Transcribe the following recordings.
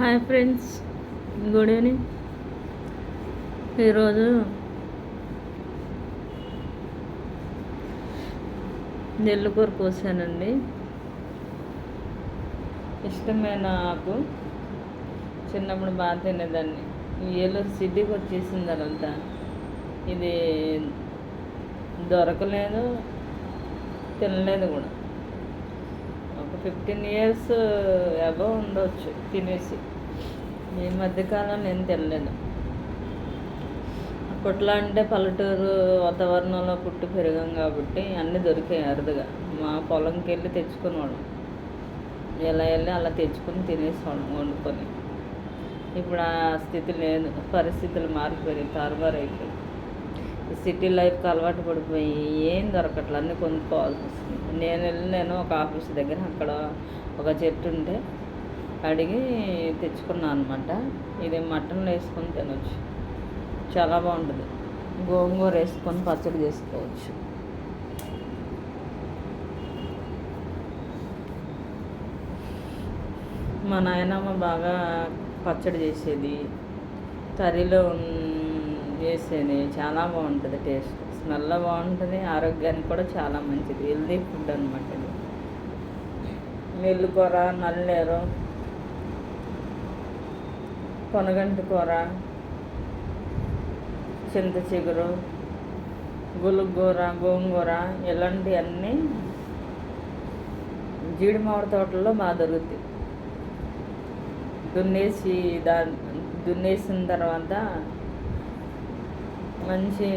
Hi friends good evening. ఈరోజు నెల్లుకూర కోసానండి. ఇష్టమైన ఆకు చిన్నప్పుడు బాగా తినేదాన్ని. ఏలూరు సిటీకి వచ్చేసింది అదంతా ఇది దొరకలేదు తినలేదు కూడా. ఫిఫ్టీన్ ఇయర్స్ అబవ్ ఉండవచ్చు తినేసి. ఈ మధ్యకాలం నేను తినలేదు. అప్పట్లో అంటే పల్లెటూరు వాతావరణంలో పుట్టి పెరిగాం కాబట్టి అన్నీ దొరికాయి అరుదుగా. మా పొలంకి వెళ్ళి తెచ్చుకునేవాళ్ళం. ఎలా వెళ్ళి అలా తెచ్చుకుని తినేసేవాళ్ళం వండుకొని. ఇప్పుడు ఆ స్థితి లేదు పరిస్థితులు మారిపోయి తారుబారు అయిపోయి సిటీ లైఫ్కి అలవాటు పడిపోయి ఏం దొరకట్లే అన్నీ కొనుక్కోవాల్సి వస్తుంది. నేను వెళ్ళి నేను ఒక ఆఫీస్ దగ్గర అక్కడ ఒక చెట్టు ఉంటే అడిగి తెచ్చుకున్నాను అనమాట ఇది మటన్లో వేసుకొని తినొచ్చు. చాలా బాగుంటుంది. గోంగూర వేసుకొని పచ్చడి చేసుకోవచ్చు. మా నాయనమ్మ బాగా పచ్చడి చేసేది. కర్రీలో చేసేది చాలా బాగుంటుంది టేస్ట్. స్మెల్ బాగుంటుంది ఆరోగ్యానికి కూడా చాలా మంచిది. హెల్దీ ఫుడ్ అనమాట ఇది. నెల్లుకూర నల్లేరు కొనగంటి కూర చింత చిగురు గులుగూర గోంగూర ఇలాంటివన్నీ జీడి మామిడి తోటల్లో బాగా దొరుకుతాయి. దున్నేసి దా దున్నేసిన తర్వాత మంచి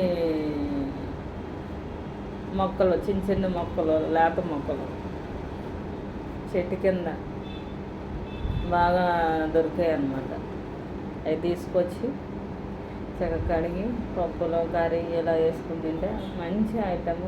మొక్కలు చిన్న చిన్న మొక్కలు లేత మొక్కలు. చెట్టు కింద బాగా దొరికాయి అన్నమాట అవి తీసుకొచ్చి చక్కగా కడిగి పప్పులో కర్రీ ఇలా వేసుకుని తింటే మంచి ఐటమ్.